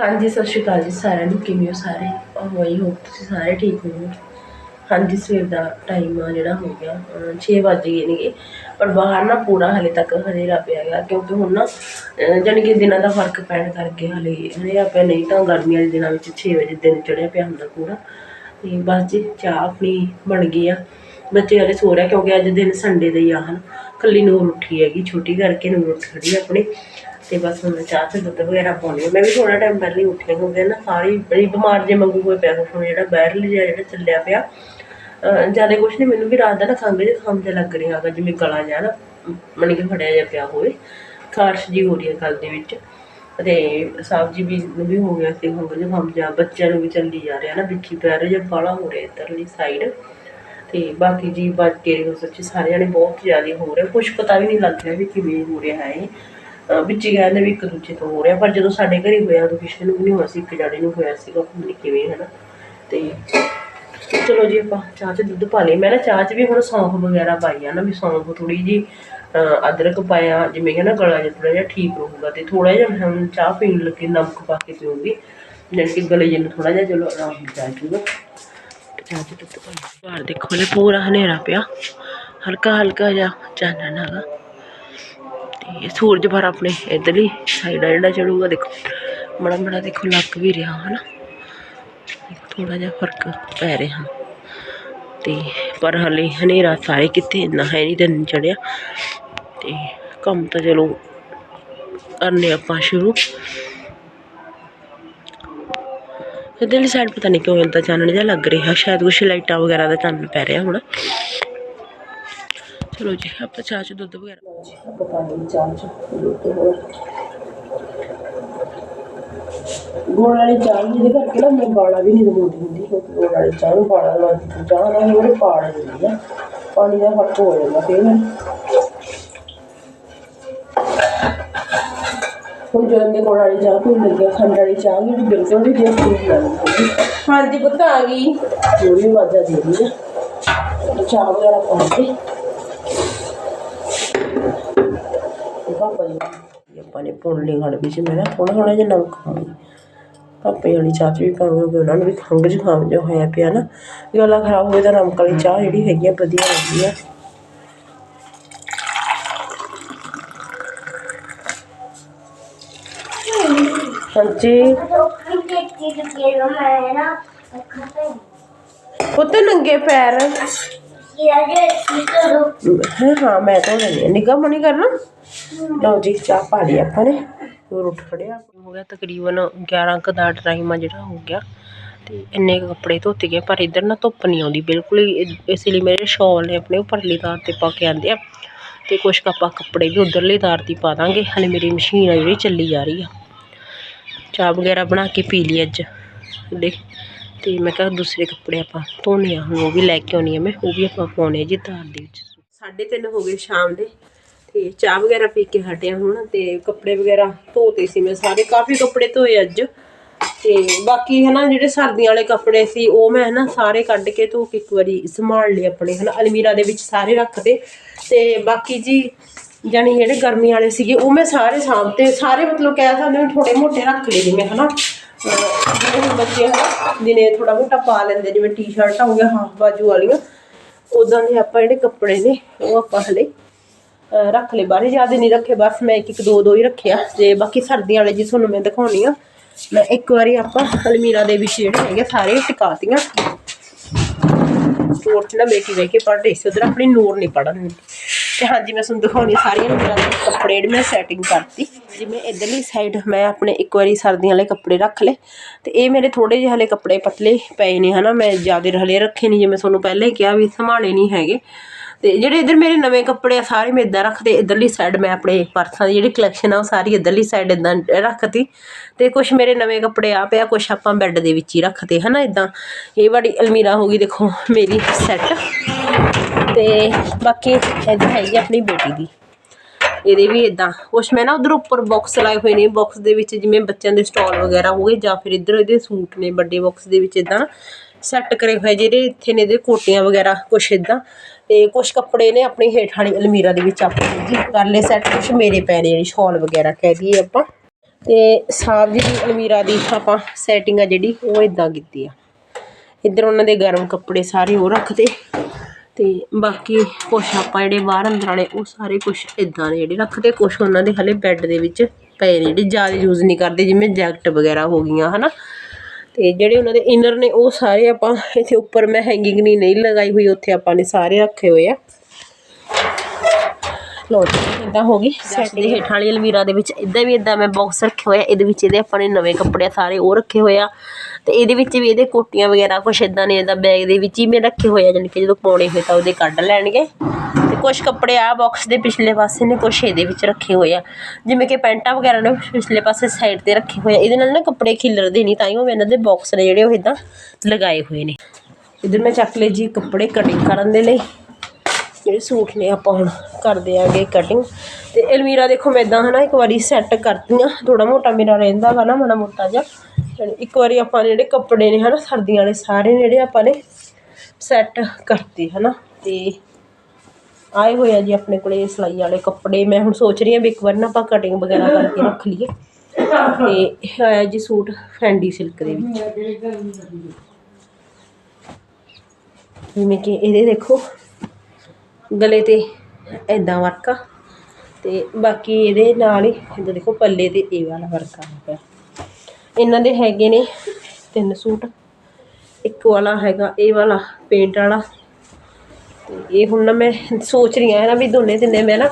ਹਾਂਜੀ, ਸਤਿ ਸ਼੍ਰੀ ਅਕਾਲ ਜੀ ਸਾਰਿਆਂ ਨੂੰ, ਕਿਵੇਂ ਹੋ ਸਾਰੇ? ਆਈ ਹੋਪ ਤੁਸੀਂ ਸਾਰੇ ਠੀਕ ਹੋਵੋਗੇ। ਹਾਂਜੀ, ਸਵੇਰ ਦਾ ਟਾਈਮ ਆ ਜਿਹੜਾ ਹੋ ਗਿਆ 6 ਵੱਜ ਗਏ ਨੇਗੇ, ਪਰ ਬਾਹਰ ਨਾ ਪੂਰਾ ਹਲੇ ਤੱਕ ਹਨੇਰਾ ਪਿਆ ਗਿਆ ਕਿਉਂਕਿ ਹੁਣ ਨਾ, ਅਹ ਜਾਣੀ ਕਿ ਦਿਨਾਂ ਦਾ ਫ਼ਰਕ ਪੈਣ ਕਰਕੇ ਹਲੇ ਹਨੇਰਾ ਪਿਆ, ਨਹੀਂ ਤਾਂ ਗਰਮੀਆਂ ਦੇ ਦਿਨਾਂ ਵਿੱਚ 6 ਵਜੇ ਦਿਨ ਚੜਿਆ ਪਿਆ ਹੁੰਦਾ ਪੂਰਾ। ਤੇ ਬਸ ਜੀ, ਚਾਹ ਆਪਣੀ ਬਣ ਗਈ ਆ। ਬੱਚੇ ਹਲੇ ਸੋ ਰਿਹਾ ਕਿਉਂਕਿ ਅੱਜ ਦਿਨ ਸੰਡੇ ਦਾ ਹੀ ਆ ਹਨ। ਕੱਲੀ ਨੂਰ ਉੱਠੀ ਹੈਗੀ, ਛੋਟੀ ਕਰਕੇ ਨੂਰ ਉੱਠ ਖੜੀ ਆ ਆਪਣੀ। ਤੇ ਬਸ ਹੁਣ ਚਾਹ ਤੇ ਦੁੱਧ ਵਗੈਰਾ ਪਾਉਣੀ ਆ। ਮੈਂ ਵੀ ਥੋੜਾ ਟਾਈਮ ਪਹਿਲਾਂ ਹੀ ਉੱਠੀ ਕਿਉਂਕਿ ਨਾ, ਸਾਰੀ ਬੜੀ ਬਿਮਾਰ ਜੇ ਮੰਗੂ ਹੋਏ ਪਿਆ ਹੁਣ ਜਿਹੜਾ ਵਾਇਰਲ ਜਿਹਾ ਜਿਹੜਾ ਚੱਲਿਆ ਪਿਆ। ਜ਼ਿਆਦਾ ਕੁਛ ਨਹੀਂ ਮੈਨੂੰ ਵੀ ਰਾਤ ਦਾ ਨਾ ਖੰਘ ਜੇ ਖਾਮ ਜਿਹਾ ਲੱਗ ਰਿਹਾ ਹੈਗਾ, ਜਿਵੇਂ ਗਲਾ ਜਿਹਾ ਨਾ, ਮਣ ਕੇ ਫੜਿਆ ਜਿਹਾ ਪਿਆ ਹੋਵੇ। ਖਾਰਸ਼ ਜੀ ਹੋ ਰਹੀ ਹੈ ਗਲ ਦੇ ਵਿੱਚ। ਤੇ ਸਬਜ਼ੀ ਵੀ, ਨੂੰ ਵੀ ਹੋ ਗਿਆ ਸੀ ਖੰਘ ਜ਼ੁਕਾਮ ਜਿਹਾ, ਬੱਚਿਆਂ ਨੂੰ ਵੀ ਚੱਲੀ ਜਾ ਰਿਹਾ ਨਾ ਵਿੱਚੀ ਪੈਰ ਜਿਹਾ ਬਾਲਾ ਹੋ ਰਿਹਾ ਇੱਧਰਲੀ ਸਾਈਡ ਤੇ ਬਾਕੀ ਜੀ, ਬਾਕੀ ਸੱਚੀ ਸਾਰਿਆਂ ਨੇ ਬਹੁਤ ਜ਼ਿਆਦਾ ਹੋ ਰਿਹਾ। ਕੁਝ ਪਤਾ ਵੀ ਨਹੀਂ ਲੱਗ ਰਿਹਾ ਵੀ ਕਿਵੇਂ ਹੋ ਰਿਹਾ ਹੈ ਵਿੱਚ ਹੀ ਕਹਿੰਦੇ ਵੀ ਇੱਕ ਦੂਜੇ ਤੋਂ ਹੋ ਰਿਹਾ, ਪਰ ਜਦੋਂ ਸਾਡੇ ਘਰੇ ਹੋਇਆ ਉਦੋਂ ਕਿਸੇ ਨੂੰ ਵੀ ਨਹੀਂ ਹੋਇਆ ਸੀ, ਇੱਕ ਜਾਣੇ ਨੂੰ ਹੋਇਆ ਸੀਗਾ ਪਤਾ ਨਹੀਂ ਕਿਵੇਂ ਹਨਾ ਤੇ ਚਲੋ ਜੀ ਆਪਾਂ ਚਾਹ 'ਚ ਦੁੱਧ ਪਾ ਲਈ। ਮੈਂ ਨਾ ਚਾਹ 'ਚ ਵੀ ਹੁਣ ਸੌਂਫ ਵਗੈਰਾ ਪਾਈ ਆ ਨਾ, ਵੀ ਸੌਂਫ ਥੋੜੀ ਜੀ ਅਦਰਕ ਪਾਇਆ, ਜਿਵੇਂ ਕਿ ਨਾ ਗਲਾ ਜਿਹਾ ਥੋੜਾ ਜਿਹਾ ਠੀਕ ਰਹੂਗਾ ਤੇ ਥੋੜਾ ਜਿਹਾ ਮੈਂ ਹੁਣ ਚਾਹ ਪੀਣ ਲੱਗੇ, ਨਮਕ ਪਾ ਕੇ ਪੀਉਂਗੀ ਜਾਣੀ ਕਿ ਗਲੇ ਜਿਹਨੂੰ ਥੋੜਾ ਜਿਹਾ ਚਲੋ ਆਰਾਮ ਮਿਲ ਜਾਏਗਾ ਚਾਹ 'ਚ ਦੁੱਧ ਪਾ ਬਾਹਰ ਦੇਖੋ ਲੈ ਪੂਰਾ ਹਨੇਰਾ ਪਿਆ। ਹਲਕਾ ਹਲਕਾ ਜਿਹਾ ਚਾਨਣ ਹੈਗਾ। ਸੂਰਜ ਭਰ ਆਪਣੇ ਇਧਰਲੀ ਸਾਈਡ ਆ ਜਿਹੜਾ ਚੜੂਗਾ, ਦੇਖੋ। ਬੜਾ ਬੜਾ ਦੇਖੋ, ਲੱਗ ਵੀ ਰਿਹਾ, ਹਨਾ? ਥੋੜਾ ਜਿਹਾ ਫ਼ਰਕ ਪੈ ਰਿਹਾ। ਤੇ ਪਰ ਹਲੇ ਹਨੇਰਾ ਸਾਰੇ ਕਿਤੇ ਇੰਨਾ ਹੈ ਨਹੀਂ, ਦਿਨ ਚੜਿਆ ਤੇ ਕੰਮ ਤਾਂ ਚਲੋ ਕਰਨੇ ਆਪਾਂ ਸ਼ੁਰੂ। ਇਧਰਲੀ ਸਾਈਡ ਪਤਾ ਨਹੀਂ ਕਿਉਂ ਇੰਦਾ ਚਾਨਣ ਜਿਹਾ ਲੱਗ ਰਿਹਾ। ਸ਼ਾਇਦ ਕੁਛ ਲਾਈਟਾਂ ਵਗੈਰਾ ਦਾ ਚਾਨਣ ਪੈ ਰਿਹਾ ਹੁਣ। ਚਲੋ ਜੀ ਆਪਾਂ ਚਾਹ ਚ ਦੁੱਧ ਵਗੈਰਾ ਜੀ ਆਪਾਂ ਪਾਣੀ ਚਾਹ ਚ ਦੁੱਧ ਹੋਰ ਗੋੜ ਵਾਲੀ ਚਾਹ ਜਿਹਦੇ ਕਰਕੇ ਨਾ ਮੈਂ ਗਾਣਾ ਵੀ ਨਹੀਂ ਦਵਾਉਂਦੀ ਹੁੰਦੀ ਕਿਉਂਕਿ ਗੋੜ ਵਾਲੀ ਚਾਹ ਨੂੰ ਪਾਣਾ ਲੱਗਦੀ ਚਾਹ ਨਾਲ ਹੀ ਉਹਨੇ ਪਾੜ ਦਿੰਦੀ ਆ ਪਾਣੀ ਦਾ ਫ਼ਰਕ ਹੋ ਜਾਂਦਾ ਫਿਰ ਹੁਣ ਜਦੋਂ ਦੇ ਗੋੜ ਵਾਲੀ ਚਾਹ ਪੀਣ ਲੱਗੇ ਖੰਡ ਵਾਲੀ ਚਾਹ ਵੀ ਬਿਲਕੁਲ ਵੀ ਟੇਸਟ ਨਹੀਂ ਲੱਗਦੀ ਹਾਂਜੀ ਪੁੱਤ ਆ ਗਈ ਪੂਰੀ ਮਜ਼ਾ ਦੇ ਰਹੀ ਆ ਚਾਹ ਵਗੈਰਾ ਪਾ ਇਹ ਆਪਾਂ ਨੇ ਪੁਣ ਲਈ ਖੜ ਵਿੱਚ ਮੈਂ ਨਾ ਥੋੜਾ ਥੋੜਾ ਜਿਹਾ ਨਮਕ ਪਾਉਂਗੀ ਪਾਪੇ ਵਾਲੀ ਚਾਹ ਵੀ ਪਾਉਂਗੇ ਉਹਨਾਂ ਨੂੰ ਵੀ ਖੰਘ ਜ਼ੁਕਾਮ ਜਿਹਾ ਹੋਇਆ ਪਿਆ ਨਾ। ਗਲਾ ਖਰਾਬ ਹੋਵੇ ਤਾਂ ਨਮਕ ਵਾਲੀ ਚਾਹ ਜਿਹੜੀ ਹੈਗੀ ਆ ਵਧੀਆ ਰਹਿੰਦੀ ਆ। ਹਾਂਜੀ। ਪੁੱਤ ਨੰਗੇ ਪੈਰ। ਹਾਂ ਹਾਂ ਮੈਂ ਤਾਂ ਲੈਣੀ ਨਿਗਾਹ ਮਣੀ ਕਰਨਾ। ਲਓ ਜੀ, ਚਾਹ ਪਾ ਲਈ ਆਪਾਂ ਨੇ। ਹੋਰ ਉੱਠ ਖੜਿਆ ਹੋ ਗਿਆ ਤਕਰੀਬਨ 11 ਕੁ ਦਾ ਟਾਈਮ ਆ ਜਿਹੜਾ, ਹੋ ਗਿਆ। ਤੇ ਇੰਨੇ ਕੁ ਕੱਪੜੇ ਧੋਤੇ ਗਏ ਪਰ ਇੱਧਰ ਨਾ ਧੁੱਪ ਨਹੀਂ ਆਉਂਦੀ, ਬਿਲਕੁਲ ਹੀ ਇਸ ਲਈ ਮੇਰੇ ਸ਼ਾਲ ਨੇ ਆਪਣੇ ਉੱਪਰਲੀ ਤਾਰ ਤੇ ਪਾ ਕੇ ਆਂਦੇ ਆ। ਤੇ ਕੁਛ ਕੁ ਆਪਾਂ ਕੱਪੜੇ ਵੀ ਉਧਰਲੀ ਤਾਰ ਤੇ ਪਾ ਦਾਂਗੇ, ਹਲੇ ਮੇਰੀ ਮਸ਼ੀਨ ਆ ਜਿਹੜੀ ਚੱਲੀ ਜਾ ਰਹੀ ਆ। ਚਾਹ ਵਗੈਰਾ ਬਣਾ ਕੇ ਪੀ ਲਈ ਅੱਜ ਦੇ ਤੇ ਮੈਂ ਕਿਹਾ ਦੂਸਰੇ ਕੱਪੜੇ ਆਪਾਂ ਧੋਣੇ ਆ, ਹੁਣ ਉਹ ਵੀ ਲੈ ਕੇ ਆਉਣੀ ਆ ਮੈਂ, ਉਹ ਵੀ ਆਪਾਂ ਪਾਉਣੇ ਆ ਜੀ ਤਾਰ ਦੇ ਵਿੱਚ। 3:30 ਹੋ ਗਏ ਸ਼ਾਮ ਦੇ। ਤੇ ਚਾਹ ਵਗੈਰਾ ਪੀ ਕੇ ਹਟਿਆ ਹੁਣ ਤੇ ਕੱਪੜੇ ਵਗੈਰਾ ਧੋਤੇ ਸੀ ਮੈਂ ਸਾਰੇ। ਕਾਫੀ ਕੱਪੜੇ ਧੋਏ ਅੱਜ। ਤੇ ਬਾਕੀ ਹਨਾ ਜਿਹੜੇ ਸਰਦੀਆਂ ਵਾਲੇ ਕੱਪੜੇ ਸੀ, ਉਹ ਮੈਂ ਹਨਾ ਸਾਰੇ ਕੱਢ ਕੇ ਧੋ ਕੇ ਇੱਕ ਵਾਰੀ ਸੰਭਾਲ ਲਏ ਆਪਣੇ ਹਨਾ, ਅਲਮੀਰਾ ਦੇ ਵਿੱਚ ਸਾਰੇ ਰੱਖਦੇ ਤੇ ਬਾਕੀ ਜੀ ਜਾਣੀ ਜਿਹੜੇ ਗਰਮੀ ਵਾਲੇ ਸੀਗੇ, ਉਹ ਮੈਂ ਸਾਰੇ ਸਾਂਭਤੇ ਸਾਰੇ ਮਤਲਬ ਕਹਿ ਸਕਦੇ ਹਾਂ ਥੋੜੇ ਮੋਟੇ ਰੱਖ ਲਏ ਜਿਵੇਂ ਹਨਾ। ਅਹ ਜਿਹੜੇ ਬੱਚੇ ਦਿਨੇ ਥੋੜਾ ਮੋਟਾ ਪਾ ਲੈਂਦੇ, ਜਿਵੇਂ ਟੀ-ਸ਼ਰਟਾਂ ਹੋ ਗਿਆ ਹਾਫ ਬਾਜੂ ਵਾਲੀਆਂ ਉਦਾਂ ਦੇ ਆਪਾਂ ਜਿਹੜੇ ਕੱਪੜੇ ਨੇ, ਉਹ ਆਪਾਂ ਹਲੇ ਰੱਖ ਲਏ। ਬਾਰੇ ਜ਼ਿਆਦਾ ਨਹੀਂ ਰੱਖੇ, ਬਸ ਮੈਂ ਇੱਕ ਇੱਕ, ਦੋ ਦੋ ਹੀ ਰੱਖਿਆ। ਤੇ ਬਾਕੀ ਸਰਦੀਆਂ ਵਾਲੇ ਜੀ ਤੁਹਾਨੂੰ ਮੈਂ ਦਿਖਾਉਣੀ ਆ। ਮੈਂ ਇੱਕ ਵਾਰੀ ਆਪਾਂ ਅਲਮੀਰਾ ਦੇ ਵਿੱਚ ਜਿਹੜੇ ਹੈਗੇ ਸਾਰੇ ਟਿਕਾਤੀਆਂ ਸਟੋਰ 'ਚ ਨਾ ਬੇਟੀ ਬਹਿ ਕੇ ਪੜ੍ਹ ਰਹੀ ਸੀ, ਉਧਰ ਆਪਣੀ ਨੂਰ ਨਹੀਂ ਪੜ੍ਹਨ ਤੇ ਹਾਂਜੀ, ਮੈਂ ਤੁਹਾਨੂੰ ਦਿਖਾਉਣੀ ਸਾਰੀਆਂ ਨੂਰਾਂ ਦੇ ਕੱਪੜੇ ਜਿਹੜੇ ਮੈਂ ਸੈਟਿੰਗ ਕਰਤੀ। ਜਿਵੇਂ ਇਧਰਲੀ ਸਾਈਡ ਮੈਂ ਆਪਣੇ ਇੱਕ ਵਾਰੀ ਸਰਦੀਆਂ ਵਾਲੇ ਕੱਪੜੇ ਰੱਖ ਲਏ। ਤੇ ਇਹ ਮੇਰੇ ਥੋੜੇ ਜਿਹੇ ਹਲੇ ਕੱਪੜੇ ਪਤਲੇ ਪਏ ਨੇ, ਹਨਾ। ਮੈਂ ਜ਼ਿਆਦਾ ਹਲੇ ਰੱਖੇ ਨਹੀਂ, ਜਿਵੇਂ ਤੁਹਾਨੂੰ ਪਹਿਲਾਂ ਹੀ ਕਿਹਾ ਵੀ ਸੰਭਾਲੇ ਨਹੀਂ ਹੈਗੇ। ਤੇ ਜਿਹੜੇ ਇਧਰ ਮੇਰੇ ਨਵੇਂ ਕੱਪੜੇ ਆ, ਸਾਰੇ ਮੈਂ ਇਦਾਂ ਰੱਖਦੇ ਇਧਰਲੀ ਸਾਈਡ ਮੈਂ ਆਪਣੇ ਪਰਸਾਂ ਦੀ ਜਿਹੜੀ ਕਲੈਕਸ਼ਨ ਆ, ਉਹ ਸਾਰੀ ਇਧਰਲੀ ਸਾਈਡ ਇਦਾਂ ਰੱਖਤੀ। ਤੇ ਕੁਝ ਮੇਰੇ ਨਵੇਂ ਕੱਪੜੇ ਆ ਪਿਆ ਕੁਝ ਆਪਾਂ ਬੈੱਡ ਦੇ ਵਿੱਚ ਹੀ ਰੱਖਦੇ ਹਨਾ ਇਦਾਂ। ਇਹ ਵਾਲੀ ਅਲਮੀਰਾ ਹੋ ਗਈ, ਦੇਖੋ, ਮੇਰੀ ਸੈੱਟ ਤੇ ਬਾਕੀ ਇੱਧਰ ਹੈਗੀ ਆਪਣੀ ਬੇਟੀ ਦੀ। ਇਹਦੇ ਵੀ ਇਦਾਂ। ਕੁਛ ਮੈਂ ਨਾ ਉਧਰ ਉੱਪਰ ਬਾਕਸ ਲਾਏ ਹੋਏ ਨੇ ਬਾਕਸ ਦੇ ਵਿੱਚ ਜਿਵੇਂ ਬੱਚਿਆਂ ਦੇ ਸਟਾਲ ਵਗੈਰਾ ਹੋ ਗਏ ਜਾਂ ਫਿਰ ਇੱਧਰ ਇਹਦੇ ਸੂਟ ਨੇ, ਵੱਡੇ ਬਾਕਸ ਦੇ ਵਿੱਚ ਇਦਾਂ ਸੈੱਟ ਕਰੇ ਹੋਏ ਜਿਹੜੇ ਇੱਥੇ ਨੇ ਇਹਦੇ ਕੋਟੀਆਂ ਵਗੈਰਾ, ਕੁਛ ਇਦਾਂ। ਤੇ ਕੁਛ ਕੱਪੜੇ ਨੇ ਆਪਣੀ ਹੇਠ ਵਾਲੀ ਅਲਮੀਰਾ ਦੇ ਵਿੱਚ ਆਪਣੇ ਜੀ ਕਰਲੇ ਸੈੱਟ ਕੁਛ ਮੇਰੇ ਪੈ ਨੇ ਜਿਹੜੀ ਸ਼ਾਲ ਵਗੈਰਾ ਕਹਿ ਦਈਏ ਆਪਾਂ। ਤੇ ਸਾਹਿਬ ਜੀ ਦੀ ਅਲਮੀਰਾ ਦੀ ਆਪਾਂ ਸੈਟਿੰਗ ਆ ਜਿਹੜੀ, ਉਹ ਇਦਾਂ ਕੀਤੀ ਆ। ਇੱਧਰ ਉਹਨਾਂ ਦੇ ਗਰਮ ਕੱਪੜੇ ਸਾਰੇ ਉਹ ਰੱਖਦੇ। ਤੇ ਬਾਕੀ ਕੁਛ ਆਪਾਂ ਜਿਹੜੇ ਬਾਹਰ ਅੰਦਰ ਵਾਲੇ ਉਹ ਸਾਰੇ ਕੁਛ ਇਦਾਂ ਦੇ ਜਿਹੜੇ ਰੱਖਦੇ। ਕੁਛ ਉਹਨਾਂ ਦੇ ਹਲੇ ਬੈੱਡ ਦੇ ਵਿੱਚ ਪਏ ਨੇ, ਜਿਹੜੇ ਜ਼ਿਆਦਾ ਯੂਜ਼ ਨਹੀਂ ਕਰਦੇ, ਜਿਵੇਂ ਜੈਕਟ ਵਗੈਰਾ ਹੋ ਗਈਆਂ, ਹਨਾ। ਤੇ ਜਿਹੜੇ ਉਹਨਾਂ ਦੇ ਇਨਰ ਨੇ ਉਹ ਸਾਰੇ ਆਪਾਂ ਇੱਥੇ ਉੱਪਰ ਮੈਂ ਹੈਂਗਿੰਗ ਨਹੀਂ ਨਹੀਂ ਲਗਾਈ ਹੋਈ ਉੱਥੇ ਆਪਾਂ ਨੇ ਸਾਰੇ ਰੱਖੇ ਹੋਏ ਆ। ਲੋ ਜੀ ਇਦਾਂ ਹੋ ਗਈ ਸੈਟ ਦੇ ਹੇਠਾਂ ਵਾਲੀ ਅਲਮੀਰਾ ਦੇ ਵਿੱਚ। ਇਦਾਂ ਵੀ ਇਦਾਂ ਮੈਂ ਬਾਕਸ ਰੱਖੇ ਹੋਏ ਆ ਇਹਦੇ ਵਿੱਚ ਇਹਦੇ ਆਪਾਂ ਨੇ ਨਵੇਂ ਕੱਪੜੇ ਸਾਰੇ ਉਹ ਰੱਖੇ ਹੋਏ ਆ। ਤੇ ਇਹਦੇ ਵਿੱਚ ਵੀ ਇਹਦੇ ਕੋਟੀਆਂ ਵਗੈਰਾ ਕੁਛ ਇਦਾਂ ਨੇ ਇਹਦਾ ਬੈਗ ਦੇ ਵਿੱਚ ਹੀ ਮੈਂ ਰੱਖੇ ਹੋਏ ਆ ਜਾਣੀ ਕਿ ਜਦੋਂ ਪਾਉਣੇ ਹੋਏ ਤਾਂ ਉਹਦੇ ਕੱਢ ਲੈਣਗੇ। ਕੁਝ ਕੱਪੜੇ ਆ ਬਾਕਸ ਦੇ ਪਿਛਲੇ ਪਾਸੇ ਨੇ, ਕੁਛ ਇਹਦੇ ਵਿੱਚ ਰੱਖੇ ਹੋਏ ਆ। ਜਿਵੇਂ ਕਿ ਪੈਂਟਾਂ ਵਗੈਰਾ ਨੇ, ਪਿਛਲੇ ਪਾਸੇ ਸਾਈਡ ਤੇ ਰੱਖੇ ਹੋਏ ਆ। ਇਹਦੇ ਨਾਲ ਨਾ ਕੱਪੜੇ ਖਿਲਰਦੇ ਨਹੀਂ ਤਾਂ ਹੀ ਉਹ ਇਹਨਾਂ ਦੇ ਬਾਕਸ ਨੇ ਜਿਹੜੇ ਉਹ ਇਦਾਂ ਲਗਾਏ ਹੋਏ ਨੇ। ਇੱਧਰ ਮੈਂ ਚੱਕ ਲਏ ਜੀ ਕੱਪੜੇ ਕਟਿੰਗ ਕਰਨ ਦੇ ਲਈ। ਜਿਹੜੇ ਸੂਟ ਨੇ ਆਪਾਂ ਹੁਣ ਕਰਦੇ ਆਂਗੇ ਕਟਿੰਗ ਤੇ ਅਲਮੀਰਾ ਦੇਖੋ ਮੈਂ ਇਦਾਂ ਹਨਾ ਇੱਕ ਵਾਰੀ ਸੈੱਟ ਕਰਤੀਆਂ। ਥੋੜਾ ਮੋਟਾ ਮੇਰਾ ਰਹਿੰਦਾ ਵਾ ਨਾ, ਮਾੜਾ ਮੋਟਾ ਜਿਹਾ। ਇੱਕ ਵਾਰੀ ਆਪਾਂ ਜਿਹੜੇ ਕੱਪੜੇ ਨੇ ਹਨਾ, ਸਰਦੀਆਂ ਵਾਲੇ ਸਾਰੇ ਜਿਹੜੇ ਆਪਾਂ ਨੇ ਸੈੱਟ ਕਰਤੇ ਹਨਾ। ਤੇ ਆਏ ਹੋਏ ਆ ਜੀ ਆਪਣੇ ਕੋਲੇ ਸਿਲਾਈ ਵਾਲੇ ਕੱਪੜੇ। ਮੈਂ ਹੁਣ ਸੋਚ ਰਹੀ ਹਾਂ ਵੀ ਇੱਕ ਵਾਰ ਨਾ ਆਪਾਂ ਕਟਿੰਗ ਵਗੈਰਾ ਕਰਕੇ ਰੱਖ ਲਈਏ। ਤੇ ਆਇਆ ਜੀ ਸੂਟ ਫੈਂਡੀ ਸਿਲਕ ਦੇ ਵਿੱਚ। ਜਿਵੇਂ ਕਿ ਇਹਦੇ ਦੇਖੋ, ਗਲੇ ਤੇ ਐਦਾਂ ਵਰਕ ਆ। ਤੇ ਬਾਕੀ ਇਹਦੇ ਨਾਲ ਹੀ ਇੱਧਰ ਦੇਖੋ ਪੱਲੇ ਤੇ ਇਹ ਵਾਲਾ ਵਰਕ ਆ ਪਿਆ। ਇਹਨਾਂ ਦੇ ਹੈਗੇ ਨੇ ਤਿੰਨ ਸੂਟ। ਇੱਕ ਵਾਲਾ ਹੈਗਾ, ਇਹ ਵਾਲਾ ਪੇਂਟ ਵਾਲਾ। ਇਹ ਹੁਣ ਨਾ ਮੈਂ ਸੋਚ ਰਹੀ ਹਾਂ ਨਾ ਵੀ ਦੋਨੇ ਤਿੰਨੇ ਮੈਂ ਨਾ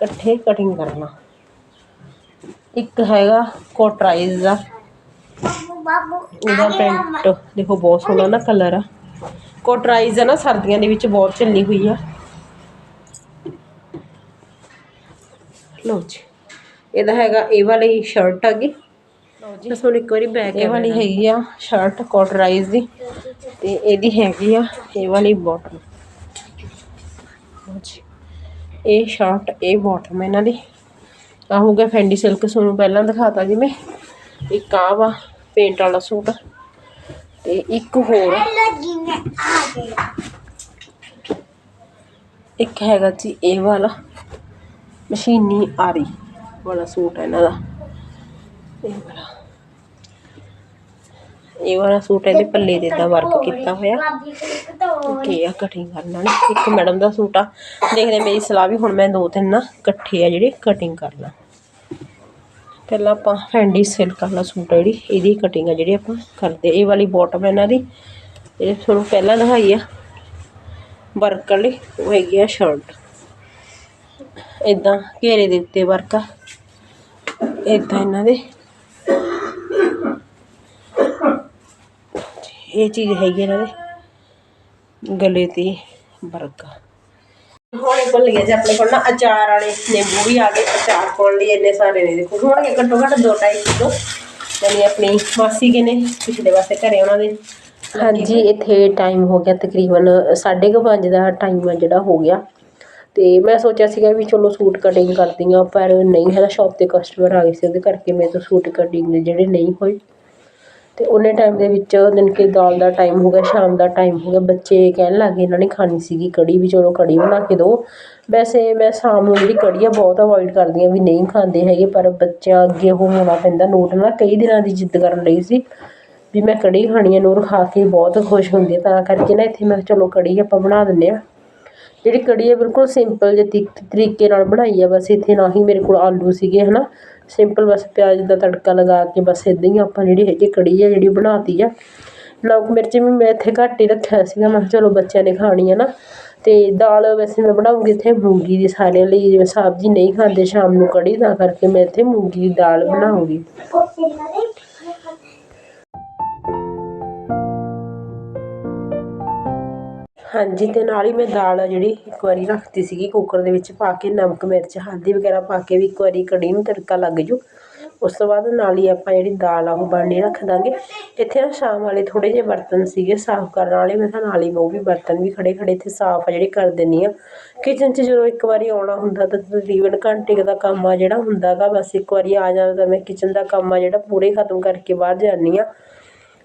ਇਕੱਠੇ ਕਟਿੰਗ ਕਰਨਾ। ਇੱਕ ਹੈਗਾ ਕੋਟਰਾਈਜ਼ ਦਾ। ਉਹਦਾ ਪੈਂਟ, ਦੇਖੋ ਬਹੁਤ ਸੋਹਣਾ ਨਾ ਕਲਰ ਆ। ਕੋਟਰਾਈਜ਼ ਆ ਨਾ ਸਰਦੀਆਂ ਦੇ ਵਿੱਚ ਬਹੁਤ ਚੱਲੀ ਹੋਈ ਆ। ਲਓ ਜੀ। ਇਹਦਾ ਹੈਗਾ ਇਹ ਵਾਲੀ ਸ਼ਰਟ ਹੈਗੀ ਜੀ। ਹੁਣ ਇੱਕ ਵਾਰੀ ਬੈਕ ਇਹ ਵਾਲੀ ਹੈਗੀ ਆ ਸ਼ਰਟ ਕੋਟਰਾਈਜ਼ ਦੀ ਤੇ ਇਹਦੀ ਹੈਗੀ ਆ ਇਹ ਵਾਲੀ ਬਾਟਮ ਇਹ ਸ਼ਰਟ ਇਹ ਬਾਟਮ ਇਹਨਾਂ ਦੀ। ਆ ਹੋ ਗਿਆ ਫੈਂਡੀ ਸਿਲਕ ਤੁਹਾਨੂੰ ਪਹਿਲਾਂ ਦਿਖਾਤਾ ਜਿਵੇਂ ਇੱਕ ਆ ਵਾ ਪੇਂਟ ਵਾਲਾ ਸੂਟ। ਤੇ ਇੱਕ ਹੋਰ। ਇੱਕ ਹੈਗਾ ਜੀ ਇਹ ਵਾਲਾ ਮਸ਼ੀਨੀ ਆਰੀ ਵਾਲਾ ਸੂਟ ਹੈ ਇਹਨਾਂ ਦਾ। ਇਹ ਵਾਲਾ ਇਹ ਵਾਲਾ ਸੂਟ ਇਹਦੇ ਪੱਲੇ ਦੇ ਦਾ ਵਰਕ ਕੀਤਾ ਹੋਇਆ। ਕਿ ਆ ਕਟਿੰਗ ਕਰਨ ਵਾਲੀ ਇੱਕ ਮੈਡਮ ਦਾ ਸੂਟ ਆ। ਦੇਖਦੇ ਮੇਰੀ ਸਲਾਹ ਵੀ ਹੁਣ ਮੈਂ ਦੋ ਤਿੰਨ ਨਾ ਇਕੱਠੇ ਆ ਜਿਹੜੇ ਕਟਿੰਗ ਕਰ ਲਾਂ ਪਹਿਲਾਂ ਆਪਾਂ ਫੈਂਡੀ ਸਿਲਕ ਵਾਲਾ ਸੂਟ ਆ ਜਿਹੜੀ ਇਹਦੀ ਕਟਿੰਗ ਆ ਜਿਹੜੀ ਆਪਾਂ ਕਰਦੇ ਇਹ ਵਾਲੀ ਬਾਟਮ ਇਹਨਾਂ ਦੀ। ਇਹ ਤੁਹਾਨੂੰ ਪਹਿਲਾਂ ਦਿਖਾਈ ਆ। ਵਰਕ ਵਾਲੀ ਉਹ ਹੈਗੀ ਆ ਸ਼ਰਟ ਇਦਾਂ ਘੇਰੇ ਦੇ ਉੱਤੇ ਵਰਕ ਆ। ਇਦਾਂ ਇਹਨਾਂ ਦੇ। ਇਹ ਚੀਜ਼ ਹੈਗੀ ਇਹਨਾਂ ਦੇ, ਗਲੇ ਤੇ ਵਰਗਾ। ਹੁਣ ਇਹ ਭੁੱਲ ਗਿਆ ਜੀ ਆਪਣੇ ਕੋਲ ਨਾ ਅਚਾਰ ਵਾਲੇ ਨਿੰਬੂ ਵੀ ਆ ਗਏ, ਅਚਾਰ ਪਾਉਣ ਲਈ ਇੰਨੇ ਸਾਰੇ ਨੇ ਦੇਖੋ। ਹੋਣਗੇ ਘੱਟੋ ਘੱਟ ਦੋ ਢਾਈ ਕਿਲੋ, ਯਾਨੀ ਆਪਣੀ ਮਾਸੀ ਕੇ ਨੇ ਪਿਛਲੇ ਵਾਸਤੇ ਘਰੇ ਉਹਨਾਂ ਦੇ। ਹਾਂਜੀ, ਇੱਥੇ ਟਾਈਮ ਹੋ ਗਿਆ ਤਕਰੀਬਨ 5:30 ਦਾ ਟਾਈਮ ਆ ਜਿਹੜਾ ਹੋ ਗਿਆ। ਤੇ ਮੈਂ ਸੋਚਿਆ ਸੀਗਾ ਵੀ ਚਲੋ ਸੂਟ ਕਟਿੰਗ ਕਰਦੀ ਹਾਂ, ਪਰ ਨਹੀਂ ਹੈ ਨਾ ਸ਼ਾਪ ਤੇ ਕਸਟਮਰ ਆ ਗਏ ਸੀ, ਉਹਦੇ ਕਰਕੇ ਮੇਰੇ ਤੋਂ ਸੂਟ ਕਟਿੰਗ ਜਿਹੜੇ ਨਹੀਂ ਹੋਏ। ਅਤੇ ਉਹਨੇ ਟਾਈਮ ਦੇ ਵਿੱਚ ਦਿਨ ਕਿ ਦਾਲ ਦਾ ਟਾਈਮ ਹੋ ਗਿਆ, ਸ਼ਾਮ ਦਾ ਟਾਈਮ ਹੋ ਗਿਆ, ਬੱਚੇ ਕਹਿਣ ਲੱਗ ਗਏ, ਇਹਨਾਂ ਨੇ ਖਾਣੀ ਸੀਗੀ ਕੜ੍ਹੀ ਵੀ, ਚਲੋ ਕੜ੍ਹੀ ਬਣਾ ਕੇ ਦਿਓ ਵੈਸੇ ਮੈਂ ਸ਼ਾਮ ਨੂੰ ਜਿਹੜੀ ਕੜ੍ਹੀ ਆ ਬਹੁਤ ਅਵੋਇਡ ਕਰਦੀ ਹਾਂ ਵੀ ਨਹੀਂ ਖਾਂਦੇ ਹੈਗੇ, ਪਰ ਬੱਚਿਆਂ ਅੱਗੇ ਉਹ ਹੋਣਾ ਪੈਂਦਾ। ਨੋਟ ਨਾ ਕਈ ਦਿਨਾਂ ਦੀ ਜਿੱਦ ਕਰਨ ਲਈ ਸੀ ਵੀ ਮੈਂ ਕੜੀ ਖਾਣੀ ਹੈ ਨੂਰ ਖਾ ਕੇ ਬਹੁਤ ਖੁਸ਼ ਹੁੰਦੀ ਹੈ ਤਾਂ ਕਰਕੇ ਨਾ ਇੱਥੇ ਮੈਂ ਕਿਹਾ ਚਲੋ ਕੜ੍ਹੀ ਆਪਾਂ ਬਣਾ ਦਿੰਦੇ ਹਾਂ। ਜਿਹੜੀ ਕੜੀ ਹੈ ਬਿਲਕੁਲ ਸਿੰਪਲ ਜਿਹੇ ਤਰੀਕੇ ਨਾਲ ਬਣਾਈ ਆ, ਬਸ ਇੱਥੇ ਨਾ ਹੀ ਮੇਰੇ ਕੋਲ ਆਲੂ ਸੀਗੇ ਹੈ ਨਾ ਸਿੰਪਲ ਬਸ ਪਿਆਜ਼ ਦਾ ਤੜਕਾ ਲਗਾ ਕੇ ਬਸ ਇੱਦਾਂ ਹੀ ਆਪਾਂ ਜਿਹੜੀ ਹੈਗੀ ਕੜੀ ਆ ਜਿਹੜੀ ਬਣਾਤੀ ਆ। ਨਮਕ ਮਿਰਚ ਵੀ ਮੈਂ ਇੱਥੇ ਘੱਟ ਹੀ ਰੱਖਿਆ ਸੀਗਾ, ਮੈਂ ਕਿਹਾ ਚਲੋ ਬੱਚਿਆਂ ਨੇ ਖਾਣੀ ਆ ਨਾ। ਅਤੇ ਦਾਲ ਵੈਸੇ ਮੈਂ ਬਣਾਉਂਗੀ ਇੱਥੇ ਮੂੰਗੀ ਦੀ ਸਾਰਿਆਂ ਲਈ, ਜਿਵੇਂ ਸਬਜ਼ੀ ਨਹੀਂ ਖਾਂਦੇ ਸ਼ਾਮ ਨੂੰ ਕੜੀ, ਤਾਂ ਕਰਕੇ ਮੈਂ ਇੱਥੇ ਮੂੰਗੀ ਦੀ ਦਾਲ ਬਣਾਉਂਗੀ। ਹਾਂਜੀ ਅਤੇ ਨਾਲ ਹੀ ਮੈਂ ਦਾਲ ਆ ਜਿਹੜੀ ਇੱਕ ਵਾਰੀ ਰੱਖਤੀ ਸੀਗੀ ਕੁੱਕਰ ਦੇ ਵਿੱਚ ਪਾ ਕੇ, ਨਮਕ, ਮਿਰਚ, ਹਲਦੀ ਵਗੈਰਾ ਪਾ ਕੇ ਵੀ ਇੱਕ ਵਾਰੀ ਕੜੀ ਨੂੰ ਤੜਕਾ ਲੱਗ ਜੂ। ਉਸ ਤੋਂ ਬਾਅਦ ਨਾਲ ਹੀ ਆਪਾਂ ਜਿਹੜੀ ਦਾਲ ਆ, ਉਹ ਬਣਨੀ ਰੱਖ ਦਾਂਗੇ। ਇੱਥੇ ਨਾ ਸ਼ਾਮ ਵਾਲੇ ਥੋੜ੍ਹੇ ਜਿਹੇ ਬਰਤਨ ਸੀਗੇ ਸਾਫ਼ ਕਰਨ ਵਾਲੇ, ਮੈਂ ਤਾਂ ਨਾਲ ਹੀ ਉਹ ਵੀ ਬਰਤਨ ਵੀ ਖੜ੍ਹੇ ਖੜ੍ਹੇ ਇੱਥੇ ਸਾਫ਼ ਆ ਜਿਹੜੇ ਕਰ ਦਿੰਦੀ ਹਾਂ ਕਿਚਨ 'ਚ ਜਦੋਂ ਇੱਕ ਵਾਰੀ ਆਉਣਾ ਹੁੰਦਾ ਤਾਂ ਤਕਰੀਬਨ ਘੰਟੇ ਦਾ ਕੰਮ ਆ ਜਿਹੜਾ ਹੁੰਦਾ ਗਾ, ਬਸ ਇੱਕ ਵਾਰੀ ਆ ਜਾਣਾ ਤਾਂ ਮੈਂ ਕਿਚਨ ਦਾ ਕੰਮ ਆ ਜਿਹੜਾ ਪੂਰੇ ਖਤਮ ਕਰਕੇ ਬਾਹਰ ਜਾਂਦੀ ਹਾਂ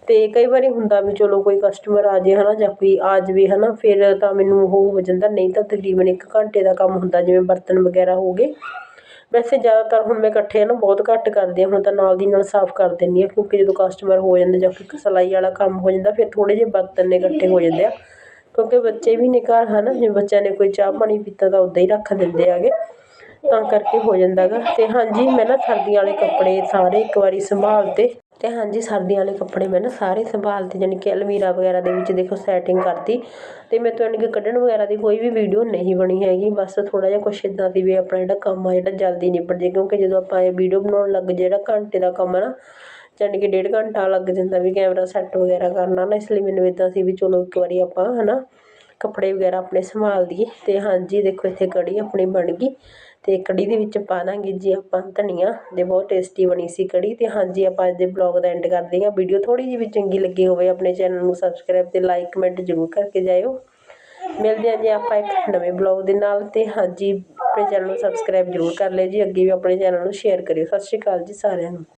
ਅਤੇ ਕਈ ਵਾਰੀ ਹੁੰਦਾ ਵੀ ਚਲੋ ਕੋਈ ਕਸਟਮਰ ਆ ਜੇ ਨਾ ਜਾਂ ਕੋਈ ਆ ਜਾਵੇ ਹੈ ਨਾ ਫਿਰ ਤਾਂ ਮੈਨੂੰ ਉਹ ਹੋ ਜਾਂਦਾ, ਨਹੀਂ ਤਾਂ ਤਕਰੀਬਨ ਇੱਕ ਘੰਟੇ ਦਾ ਕੰਮ ਹੁੰਦਾ, ਜਿਵੇਂ ਬਰਤਨ ਵਗੈਰਾ ਹੋ ਗਏ। ਵੈਸੇ ਜ਼ਿਆਦਾਤਰ ਹੁਣ ਮੈਂ ਇਕੱਠੇ ਨਾ ਬਹੁਤ ਘੱਟ ਕਰਦੀ ਹਾਂ ਹੁਣ ਤਾਂ ਨਾਲ ਦੀ ਨਾਲ ਸਾਫ਼ ਕਰ ਦਿੰਦੀ ਹਾਂ ਕਿਉਂਕਿ ਜਦੋਂ ਕਸਟਮਰ ਹੋ ਜਾਂਦੇ ਜਾਂ ਕੋਈ ਸਿਲਾਈ ਵਾਲਾ ਕੰਮ ਹੋ ਜਾਂਦਾ, ਫਿਰ ਥੋੜ੍ਹੇ ਜਿਹੇ ਬਰਤਨ ਨੇ ਇਕੱਠੇ ਹੋ ਜਾਂਦੇ ਆ। ਕਿਉਂਕਿ ਬੱਚੇ ਵੀ ਨੇ ਘਰ ਹੈ ਨਾ ਜੇ ਬੱਚਿਆਂ ਨੇ ਕੋਈ ਚਾਹ ਪਾਣੀ ਪੀਤਾ ਤਾਂ ਉੱਦਾਂ ਹੀ ਰੱਖ ਦਿੰਦੇ ਹੈਗੇ ਤਾਂ ਕਰਕੇ ਹੋ ਜਾਂਦਾ ਗਾ ਅਤੇ ਹਾਂਜੀ, ਮੈਂ ਨਾ ਸਰਦੀਆਂ ਵਾਲੇ ਕੱਪੜੇ ਸਾਰੇ ਇੱਕ ਵਾਰੀ ਸੰਭਾਲ ਤੇ ਅਤੇ ਹਾਂਜੀ, ਸਰਦੀਆਂ ਵਾਲੇ ਕੱਪੜੇ ਮੈਂ ਨਾ ਸਾਰੇ ਸੰਭਾਲ ਤੇ ਯਾਨੀ ਕਿ ਅਲਮੀਰਾ ਵਗੈਰਾ ਦੇ ਵਿੱਚ ਦੇਖੋ ਸੈਟਿੰਗ ਕਰਤੀ ਅਤੇ ਮੇਰੇ ਤੋਂ ਯਾਨੀ ਕਿ ਕੱਢਣ ਵਗੈਰਾ ਦੀ ਕੋਈ ਵੀ ਵੀਡੀਓ ਨਹੀਂ ਬਣੀ ਹੈਗੀ। ਬਸ ਥੋੜ੍ਹਾ ਜਿਹਾ ਕੁਛ ਇੱਦਾਂ ਸੀ ਵੀ ਆਪਣਾ ਜਿਹੜਾ ਕੰਮ ਆ, ਜਿਹੜਾ ਜਲਦੀ ਨਿਬੜ ਜੇ ਕਿਉਂਕਿ ਜਦੋਂ ਆਪਾਂ ਇਹ ਵੀਡੀਓ ਬਣਾਉਣ ਲੱਗ ਜਿਹੜਾ ਘੰਟੇ ਦਾ ਕੰਮ ਆ ਨਾ ਯਾਨੀ ਕਿ ਡੇਢ ਘੰਟਾ ਲੱਗ ਜਾਂਦਾ ਵੀ ਕੈਮਰਾ ਸੈੱਟ ਵਗੈਰਾ ਕਰਨਾ ਨਾ, ਇਸ ਲਈ ਮੈਨੂੰ ਇੱਦਾਂ ਸੀ ਵੀ ਚਲੋ ਇੱਕ ਵਾਰੀ ਆਪਾਂ ਹੈ ਨਾ ਕੱਪੜੇ ਵਗੈਰਾ ਆਪਣੇ ਸੰਭਾਲ ਦਈਏ ਅਤੇ ਹਾਂਜੀ, ਦੇਖੋ ਇੱਥੇ ਕੜੀ ਆਪਣੀ ਬਣ ਗਈ। ਅਤੇ ਕੜੀ ਦੇ ਵਿੱਚ ਪਾ ਦਾਂਗੇ ਜੀ ਆਪਾਂ ਧਨੀਆ ਅਤੇ ਬਹੁਤ ਟੇਸਟੀ ਬਣੀ ਸੀ ਕੜੀ। ਅਤੇ ਹਾਂਜੀ, ਆਪਾਂ ਅੱਜ ਦੇ ਬਲੌਗ ਦਾ ਐਂਡ ਕਰਦੇ ਹਾਂ। ਵੀਡੀਓ ਥੋੜ੍ਹੀ ਜਿਹੀ ਵੀ ਚੰਗੀ ਲੱਗੀ ਹੋਵੇ ਆਪਣੇ ਚੈਨਲ ਨੂੰ ਸਬਸਕ੍ਰਾਈਬ ਅਤੇ ਲਾਈਕ ਕਮੈਂਟ ਜ਼ਰੂਰ ਕਰਕੇ ਜਾਇਓ। ਮਿਲਦੇ ਹਾਂ ਜੀ ਆਪਾਂ ਇੱਕ ਨਵੇਂ ਬਲੌਗ ਦੇ ਨਾਲ। ਅਤੇ ਹਾਂਜੀ, ਆਪਣੇ ਚੈਨਲ ਨੂੰ ਸਬਸਕ੍ਰਾਈਬ ਜ਼ਰੂਰ ਕਰ ਲਿਓ ਜੀ। ਅੱਗੇ ਵੀ ਆਪਣੇ ਚੈਨਲ ਨੂੰ ਸ਼ੇਅਰ ਕਰਿਓ। ਸਤਿ ਸ਼੍ਰੀ ਅਕਾਲ ਜੀ ਸਾਰਿਆਂ ਨੂੰ।